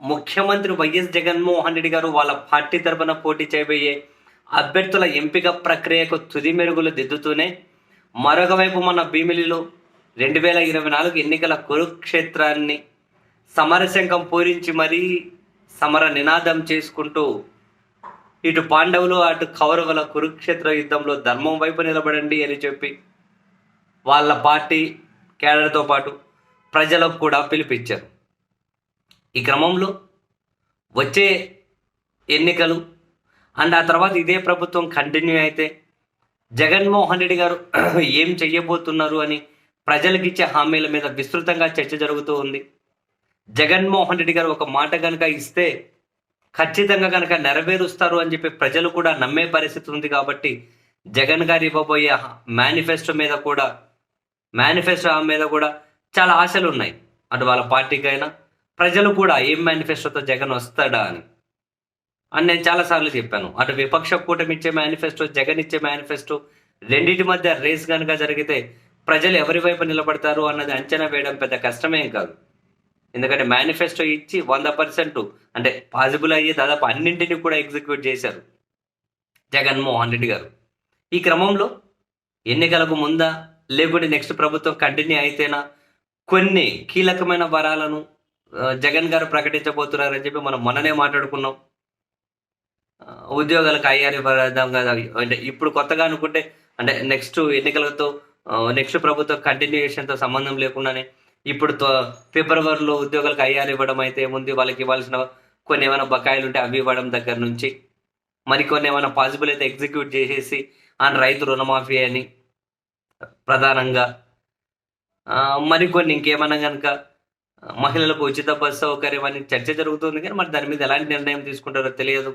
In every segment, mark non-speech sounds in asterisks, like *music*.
ముఖ్యమంత్రి వైఎస్ జగన్మోహన్ రెడ్డి గారు వాళ్ళ పార్టీ తరపున పోటీ చేయబోయే అభ్యర్థుల ఎంపిక ప్రక్రియకు తుది మెరుగులు దిద్దుతూనే మరొక వైపు మన భీమిలిలో రెండు వేల ఇరవై నాలుగు ఎన్నికల కురుక్షేత్రాన్ని సమరశంఖం పూరించి మరీ సమర నినాదం చేసుకుంటూ ఇటు పాండవులు అటు కౌరవుల కురుక్షేత్ర యుద్ధంలో ధర్మం వైపు నిలబడండి అని చెప్పి వాళ్ళ పార్టీ కేడర్తో పాటు ప్రజలకు కూడా పిలిపించారు. ఈ క్రమంలో వచ్చే ఎన్నికలు అండ్ ఆ తర్వాత ఇదే ప్రభుత్వం కంటిన్యూ అయితే జగన్మోహన్ రెడ్డి గారు *clears throat* ఏం చెయ్యబోతున్నారు అని ప్రజలకు ఇచ్చే హామీల మీద విస్తృతంగా చర్చ జరుగుతూ ఉంది. జగన్మోహన్ రెడ్డి గారు ఒక మాట కనుక ఇస్తే ఖచ్చితంగా కనుక నెరవేరుస్తారు అని చెప్పి ప్రజలు కూడా నమ్మే పరిస్థితి ఉంది కాబట్టి జగన్ గారు ఇవ్వబోయే మేనిఫెస్టో మీద కూడా మేనిఫెస్టో మీద కూడా చాలా ఆశలు ఉన్నాయి అటు వాళ్ళ పార్టీకైనా ప్రజలు కూడా ఏం మేనిఫెస్టోతో జగన్ వస్తాడా అని. అని నేను చాలాసార్లు చెప్పాను. అటు విపక్ష కూటమి ఇచ్చే మేనిఫెస్టో జగన్ ఇచ్చే మేనిఫెస్టో రెండింటి మధ్య రేస్ కనుక జరిగితే ప్రజలు ఎవరి వైపు నిలబడతారు అన్నది అంచనా వేయడం పెద్ద కష్టమేం కాదు. ఎందుకంటే మేనిఫెస్టో ఇచ్చి వంద పర్సెంట్ అంటే పాసిబుల్ అయ్యి దాదాపు అన్నింటినీ కూడా ఎగ్జిక్యూట్ చేశారు జగన్మోహన్ రెడ్డి గారు. ఈ క్రమంలో ఎన్నికలకు ముందా లేకుంటే నెక్స్ట్ ప్రభుత్వం కంటిన్యూ అయితేనా కొన్ని కీలకమైన వరాలను జగన్ గారు ప్రకటించబోతున్నారని చెప్పి మనం మొన్ననే మాట్లాడుకున్నాం. ఉద్యోగాలకు ఐఆర్ ఇవ్వడం కదా అంటే ఇప్పుడు కొత్తగా అనుకుంటే అంటే నెక్స్ట్ ఎన్నికలతో నెక్స్ట్ ప్రభుత్వం కంటిన్యూషన్తో సంబంధం లేకుండానే ఇప్పుడు తో- ఫిబ్రవరిలో ఉద్యోగాలకు ఐఆర్ ఇవ్వడం అయితే ముందు వాళ్ళకి ఇవ్వాల్సిన కొన్ని ఏమైనా బకాయిలు ఉంటే అవి ఇవ్వడం దగ్గర నుంచి మరికొన్ని ఏమైనా పాసిబుల్ అయితే ఎగ్జిక్యూట్ చేసేసి అండ్ రైతు రుణమాఫీ అని ప్రధానంగా. మరికొన్ని ఇంకేమన్నా కనుక మహిళలకు ఉచిత బస్సు సౌకర్యం అని చర్చ జరుగుతుంది కానీ మరి దాని మీద ఎలాంటి నిర్ణయం తీసుకుంటారో తెలియదు.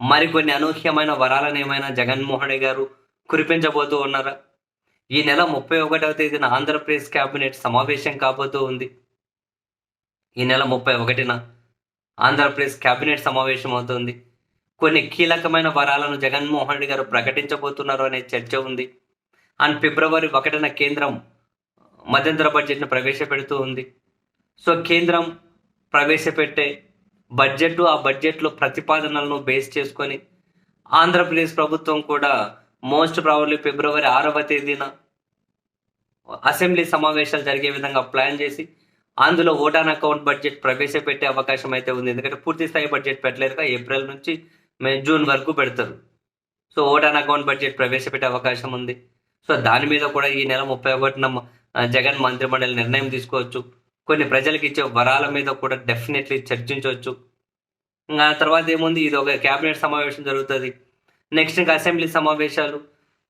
మరికొన్ని అనూహ్యమైన వరాలను ఏమైనా జగన్మోహన్ రెడ్డి గారు కురిపించబోతూ ఉన్నారా? ఈ నెల ముప్పై ఒకటవ తేదీన ఆంధ్రప్రదేశ్ కేబినెట్ సమావేశం కాబోతూ ఉంది. ఈ నెల ముప్పై ఒకటిన ఆంధ్రప్రదేశ్ కేబినెట్ సమావేశం అవుతుంది. కొన్ని కీలకమైన వరాలను జగన్మోహన్ రెడ్డి గారు ప్రకటించబోతున్నారు అనే చర్చ ఉంది. అండ్ ఫిబ్రవరి ఒకటిన కేంద్రం మధ్యంతర బడ్జెట్ను ప్రవేశపెడుతూ ఉంది. సో కేంద్రం ప్రవేశపెట్టే బడ్జెట్ ఆ బడ్జెట్లో ప్రతిపాదనలను బేస్ చేసుకొని ఆంధ్రప్రదేశ్ ప్రభుత్వం కూడా మోస్ట్ ప్రాబబ్లీ ఫిబ్రవరి ఆరవ తేదీన అసెంబ్లీ సమావేశాలు జరిగే విధంగా ప్లాన్ చేసి అందులో ఓటాన్ అకౌంట్ బడ్జెట్ ప్రవేశపెట్టే అవకాశం అయితే ఉంది. ఎందుకంటే పూర్తి స్థాయి బడ్జెట్ పెట్టలేరుగా ఏప్రిల్ నుంచి మే జూన్ వరకు పెడతారు. సో ఓటాన్ అకౌంట్ బడ్జెట్ ప్రవేశపెట్టే అవకాశం ఉంది. సో దాని మీద కూడా ఈ నెల ముప్పై ఒకటిన జగన్ మంత్రిమండలి నిర్ణయం తీసుకోవచ్చు. కొన్ని ప్రజలకు ఇచ్చే వరాల మీద కూడా డెఫినెట్లీ చర్చించవచ్చు. ఇంకా ఆ తర్వాత ఏముంది? ఇది ఒక క్యాబినెట్ సమావేశం జరుగుతుంది. నెక్స్ట్ ఇంకా అసెంబ్లీ సమావేశాలు.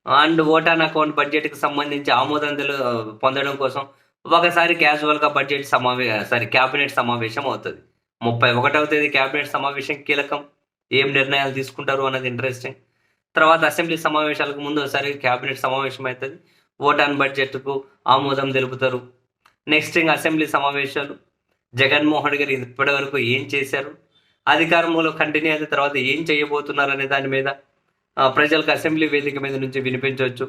అండ్ ఓటాన్ అకౌంట్ బడ్జెట్కి సంబంధించి ఆమోదంతలు పొందడం కోసం ఒకసారి క్యాజువల్గా బడ్జెట్ సమావే సారీ క్యాబినెట్ సమావేశం అవుతుంది. ముప్పై ఒకటవ తేదీ క్యాబినెట్ సమావేశం కీలకం. ఏం నిర్ణయాలు తీసుకుంటారు అన్నది ఇంట్రెస్టింగ్ తర్వాత అసెంబ్లీ సమావేశాలకు ముందు ఒకసారి క్యాబినెట్ సమావేశం అవుతుంది. ఓటాన్ బడ్జెట్కు ఆమోదం తెలుపుతారు. నెక్స్ట్ ఇంకా అసెంబ్లీ సమావేశాలు. జగన్మోహన్ గారు ఇప్పటి వరకు ఏం చేశారు? అధికారంలో కంటిన్యూ అయిన తర్వాత ఏం చేయబోతున్నారు అనే దాని మీద ప్రజలకు అసెంబ్లీ వేదిక మీద నుంచి వినిపించవచ్చు.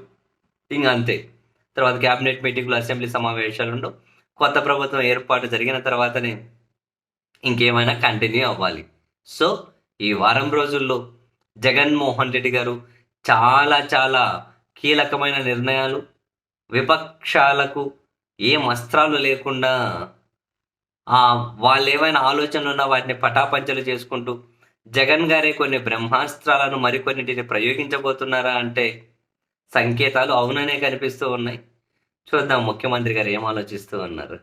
ఇంకా అంతే. తర్వాత క్యాబినెట్ మీటింగ్లో అసెంబ్లీ సమావేశాలు ఉండవు కొత్త ప్రభుత్వం ఏర్పాటు జరిగిన తర్వాతనే ఇంకేమైనా కంటిన్యూ అవ్వాలి. సో ఈ వారం రోజుల్లో జగన్మోహన్ రెడ్డి గారు చాలా చాలా కీలకమైన నిర్ణయాలు విపక్షాలకు ఏం అస్త్రాలు లేకుండా ఆ, వాళ్ళు ఏమైనా ఆలోచనలు ఉన్నా వాటిని పటాపంచలు చేసుకుంటూ జగన్ గారే కొన్ని బ్రహ్మాస్త్రాలను మరికొన్నిటిని ప్రయోగించబోతున్నారా అంటే సంకేతాలు అవుననే కనిపిస్తూ ఉన్నాయి. చూద్దాం ముఖ్యమంత్రి గారు ఏం ఆలోచిస్తూ ఉన్నారు.